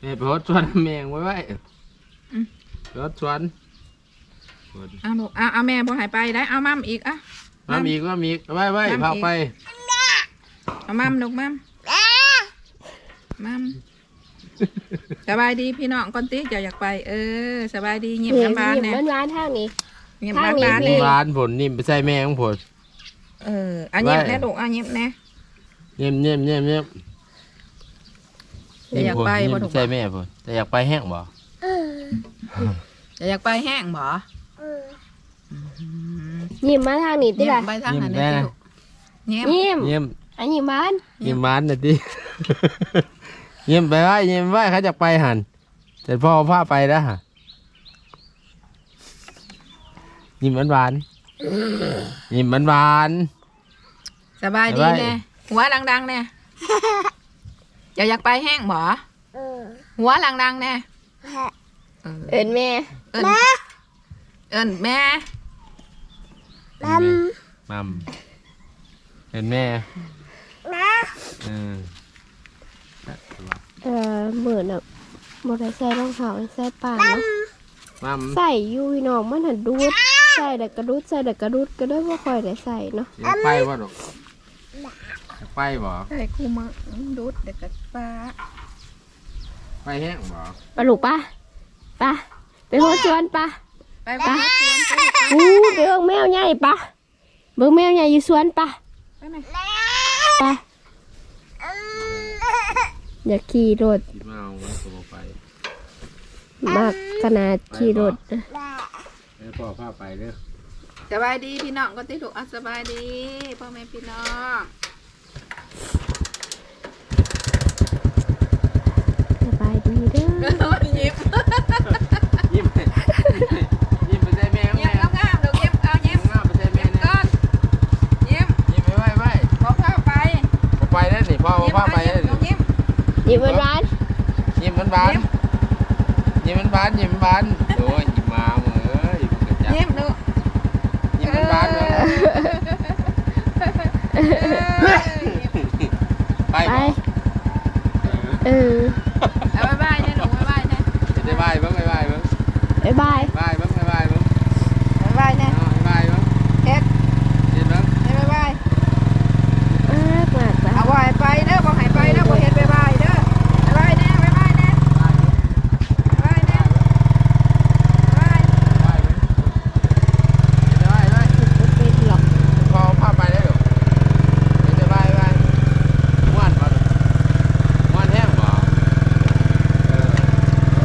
แม่ไปฮดชวนแมงไว้ไว้ไปฮดชวนเอาลูกเอาเอาแม่บ่ใหายไปได้เอามัมอีกอะ มามีก็มีไว้ไว้พาไปเอามัมลูกมัมมัมสบายดีพี่น้องก่อนติเจ้าอยากไป เออสบายดีเงียบเห็นน้ำบานหยิบเนี่ยมันร้านทางนี้ เงียบทางน้ำนี้บานพี่เนี่ยร้านผลนี่ไปใส่แมงผล เอออันเงียบไว้แน่ลูกอันเงียบแน่ เงียบเงียบเงียบเงียบจะอยากไปบ่บ่ถูกใส่แม่ผลแต่อยากไปแห้งบ่จะอยากไปแห้งบ่หยิบมาทางนี้ติเงียล่ะบไปทางนั้นเลยลูกเงียบหยิบเงียบอันหยิบบ้านเงียบมันน่ะดิเงียบไปไว้เงียบไว้เขาจะไปหันแต่พ่อพาไปแล้วฮะยิ้มหวานๆยิ้มหวานสบายดีสบายแน่ หัวดังๆแน่จะอยากไปแห้งบ่หัวดังๆแน่เออเอินแม่ เอิญเอิญแม่ๆมัมมัมเห็นแม่เออเออเหมือนแบบบ่ได้ใส่รองเท้าใส่ป่าเนาะมัมใส่อยู่พี่น้องมันหันดูดใส่แต่กระดุดใส่แต่กระดุดก็ได้บ่ค่อยได้ใส่เนาะอยากไปบ่ดอกอยาก ไปบ่ใส่คูมาดูดเด็กกับป้าไปแห้งบ่ปลาลูกปะปะไปโฮชวนปะไปบ้านสวนไปอู้ไปเบิ่งแมวใหญ่ปะเบิ่งแมวใหญ่อยู่สวนปะไปไหมปะอยากขี่รถสิมาเอาไว้ตัวไปมากขนาดขี่รถแล้วพ่อพาไปเด้อสบายดีพี่น้องก็ติถูกอะสบายดีพ่อแม่พี่น้อง ส บายดีเด้อยิ้มยิ้มไปยิ้มไปใส่แม่ยิ้แม่มงามๆเดี๋ยวยิ้มเอายิ้มงามไปใส่แม่ยิ้มนะก่อนยิ้มยิ้มไปไว้ไว้พอเข้าไปพ่อไปได้อนี่พ่อยิ้มพาไปเอาได้อยิ้มนี่ยิ้มยิ้มหวานยิ้มมันบานยิ้มมันบานยิ้มมันบานโอ้ยยิ้มมาเอ้ยกระจับยิ้มดูยิ้มมันบานเด้อเออ ไปๆไป บ่ เออ บายเบิ่งบายบายเบิ่งบ๊ายบาย บายเบิ่งบายบายเบิ่ง บ๊ายบายนะ อ้าวบายบายเบิ่ง เฮ็ด เห็นเบิ่ง ให้บ๊ายบาย มากมากจ้ะ เอาบ่ให้ไปเด้อบ่ให้ไปเด้อบ่เฮ็ดบ๊ายบายเด้อบ๊ายบายแน่บ๊ายบายแน่บ๊ายบายแน่บ๊ายบาย บายเบิ่งเห็นได้ไหม เป็นหรอก พอพาไปได้หรอเห็นได้บายบายม่วนบ่ลูกม่วนแห้งบ่เออโอ้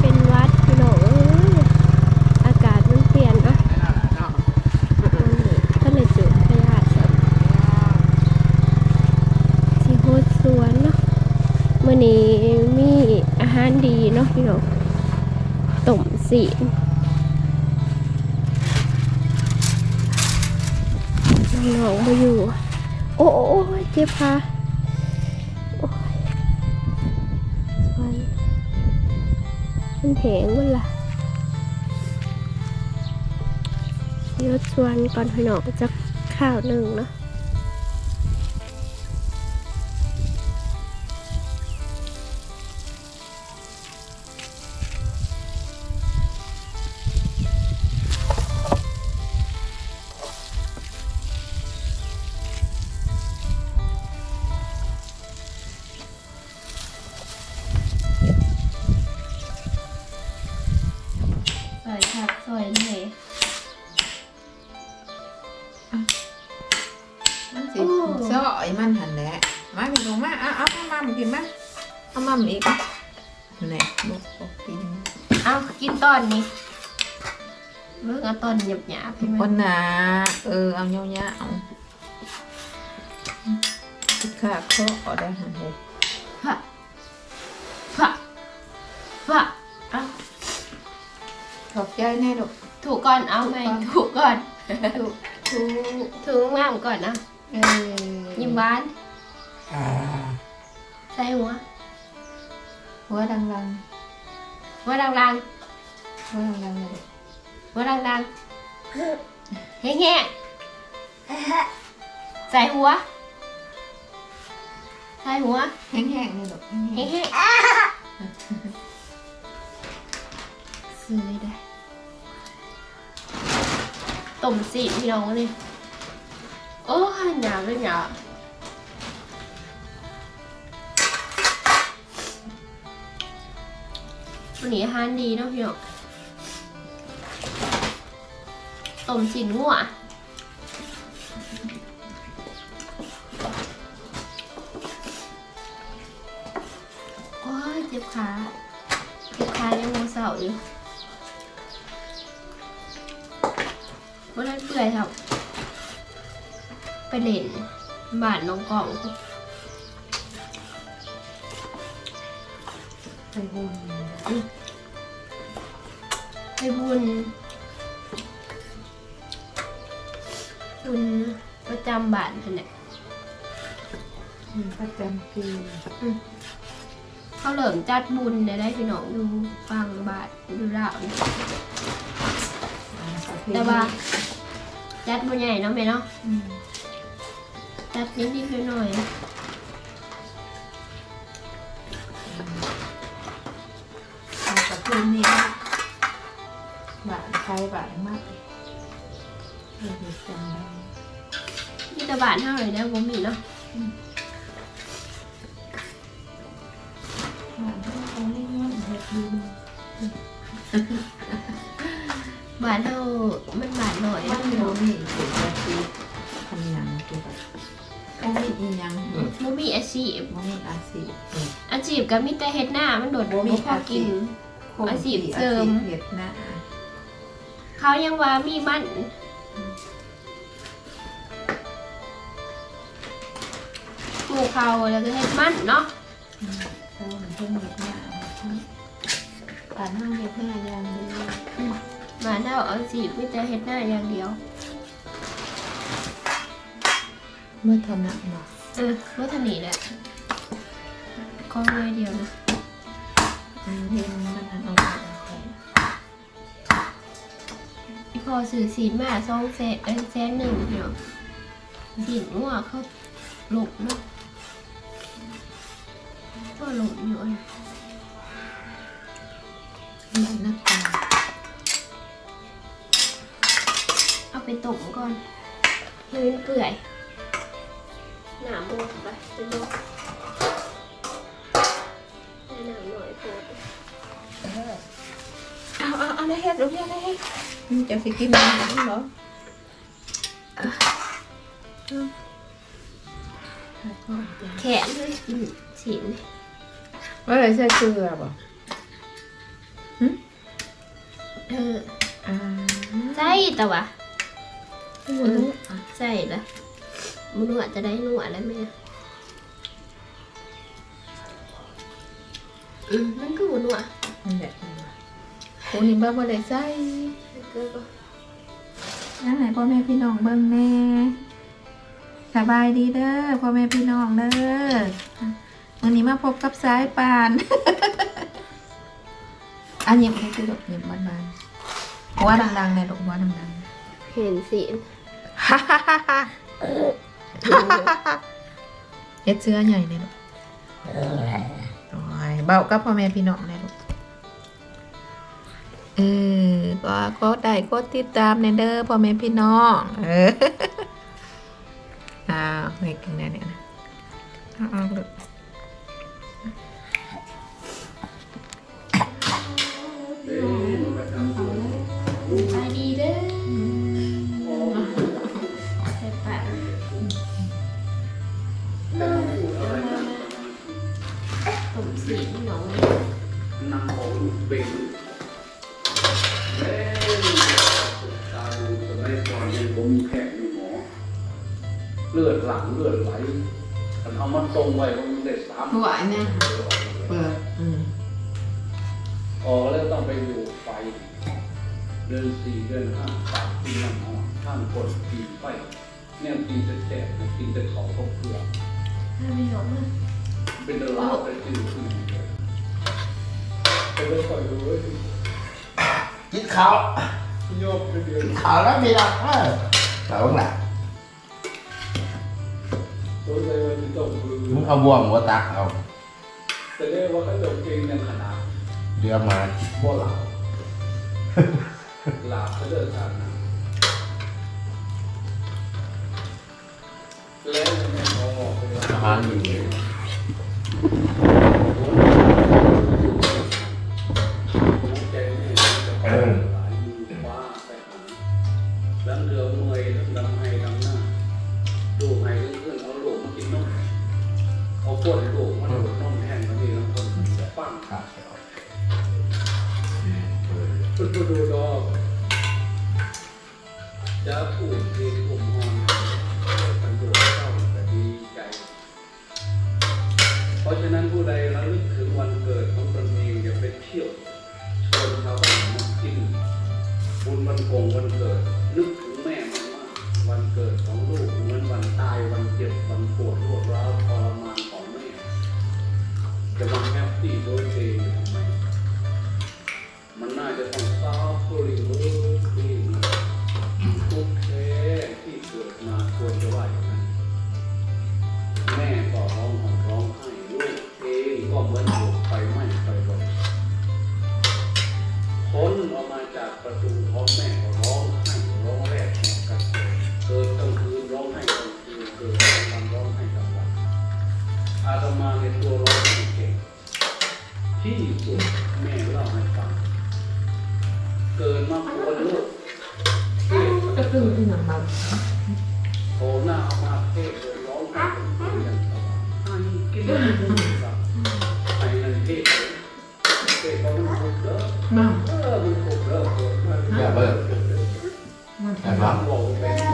เป็นวัดพี่น้องเอ้ยอากาศมันเปลี่ยนเนาะ ได้แล้วล่ะเนาะ ก็เลยจุดขยะสิโฮดสวนเนาะมื้อนี้มีอาหารดีเนาะ พี่น้องต้มสีน้องมาอยู่ โอ้โอ้โอ้ยเจ็บค่ะมันแหงมันล่ะรถชวนก่อนพี่น้องจะข้าวหนึ่งเนาะ หยาบหยาบๆใช่ไหมคนหนาเออเอาเงี้ยๆเอาคิดค่าเคาะเอาได้หั่นเลยฟะฟะฟะเอาขอบใจแน่ลูกถูกก่อนเอาไหมถูกก่อนถูกถูกถูกงามก่อนนะเออยิ้มหวานใส่หัวหัวดังหัวดังๆหัวดังๆเลยๆหัวว่าดังๆ แห้งๆใส่หัว ใส่หัว แห้งๆนี่ลูกแห้งๆซื้อได้ต้มสีพี่น้องนี่โอ้ยหนาวเลยหนาววันนี้อาหารดีเนาะพี่น้อง ต้มสินงัวโอ้ยเจ็บขาเจ็บขายังโมเสาอยู่วันนั้นเปื่อยครับ ไปเล่นบานน้องกล่องไปบุญไปบุญ บุญประจำบ้านเพิ่นน่ะประจำปีเขาเริ่มจัดบุญได้ได้พี่น้องอยู่ฟังบาทอยู่ลาวนี่แต่ว่าจัดบ่ใหญ่เนาะแม่เนาะอืมจัดนิดๆหน่อยเอาประเพณีบ้านใครบ้านมากเออจำได้ๆมี แต่บานเฮาเลยได้อบ่มีเนาะบาทเขาเรียกว่ามันบ้านน้อยบ้าเนาะนพี่เราน้องมีเกี่ยวกับที่ทำหยังเกี่ยวกับก็มีอีหยังบ่มีอาชีพบ่มีอาชีพอาชีพก็มีแต่เฮ็ดหน้ามันโดดบ่มีพอกินอาชีพเสริมเฮ็ดหน้าเขายังว่ามีมัน ปลูกเขาแล้วก็เฮ็ดมันเนาะเราเพิ่งเฮ็ดหน้าบ้านเฮาเฮ็ดหน้าอย่างเดียวบ้านเฮาเอาสิมีแต่เฮ็ดหน้าอย่างเดียวเมื่อท่านั้นเนาเออว่าทางนี้แหละก็เลยเดียวนะอืมเห็นมันอันเอาไปเอาไปอีพอซื้อสีมาสองแสนเอ้ยแสนหนึ่งเนาะสีนงัวเขาหลบเนาะ ก็หลบอยู่นะมันหน้าตาเอาไปต้มก่อนให้มันเปื่อยหนาหมดไปเป็นโลให้หนามหน่อยโพดเอาเอาเอาได้เฮ็ดลูกเฮ็ดได้เฮ็ดอืมจะสิกินมันหยังเหรอเอเอาเอาแขนเลยกินสีน ว่าอะไรใส่เกลือบ่เอออ่าใส่แต่ว่าไม่รู้อะใส่ละมันนวดจะได้นวดแล้วไหมอืมมันคือมันนวดนั่นแหละโอ้นี่บ่บ่ได้ใส่เก็ก็นั่นไหนพ่อแม่พี่น้องเบิ่งแน่สบายดีเด้อพ่อแม่พี่น้องเด้อ วันนี้มาพบกับสายป่าน อันเงียบให้คือดอกเงียบบ้านๆเพราะว่าดังๆในดอกว่าดังๆเห็นสีนเฮ็ดเสื้อใหญ่เนี่ยลูกโอ้ยเบากับพ่อแม่พี่น้องเนี่ยลูกเออก็กดได้กดติดตามในเด้อพ่อแม่พี่น้องเอออ้าวไม่กินแน่เนี่ยนะเอาเอาลูก ไปดีเด้อใส่ปากผมสีนหนองนำของเป็นเอ้ยตาดูสมัยก่อนยังผมมีแผลอยู่หมอ เลือดหลังเลือดไหลมันเอามาทรงไว้ผมได้สามหัวเนี่ยเปิดอืม ออกแล้วต้องไปอยู่ไฟ เดือนสี่เดือนห้าสาที่นน้ำหองข้างกดปีนไฟเนี่ยกินจะแจกนะกินจะเขาเขาเปลือกไม่มีหรอกมั้งเป็นตลาดไปกินขึ้นไปเลยนคอยดูเว้ยกินข้าวโยกไปเดือนข้าวแล้วมีหลักเออข้าวหลักตัวใจมันจะตกมือมึงเอาบวมหัวตักเอาแต่เนี่ยว่าขนมเก่ยังหัน เดี๋ยวมาว่หลับหลับก็เลิกทำนะแล้วมันองอกไปอาหารอยู่ ลูกก็ตื่นขึ้นมาบ้าโผล่าออกมาเทเลยร้องไห้อย่างสบายไอ้กินเลยไอ้เงินเท่เท่เขาไม่เด้อมาเอนถูกเด้ออย่าเบิกบ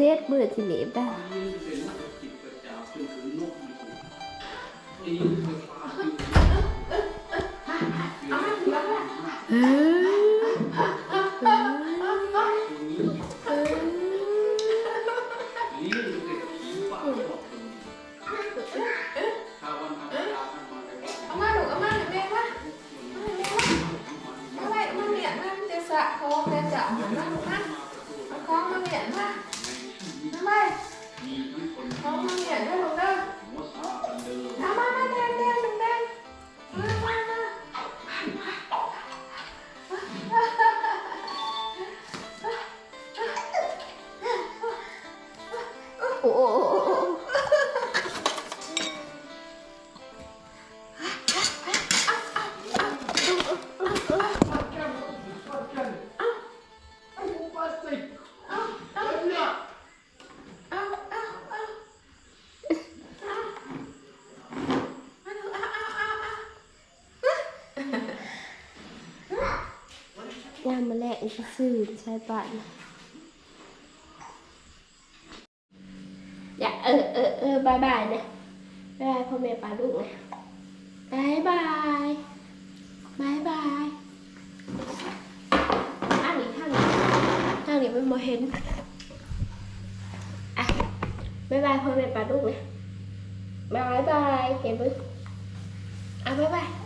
เฮ็มือที่นี่บ้างเออ สื่อใช่ปะนะอย่าเออเออเออบายบายนะบายบายพ่อแม่ป้าลูกนะบายบายบายบายอ้างนี้ข้านท่ข้างนี้ไม่มองเห็นอะบายบายพ่อแม่ป้าลูกนะบายบายเห็นปุ๊บอะบายบาย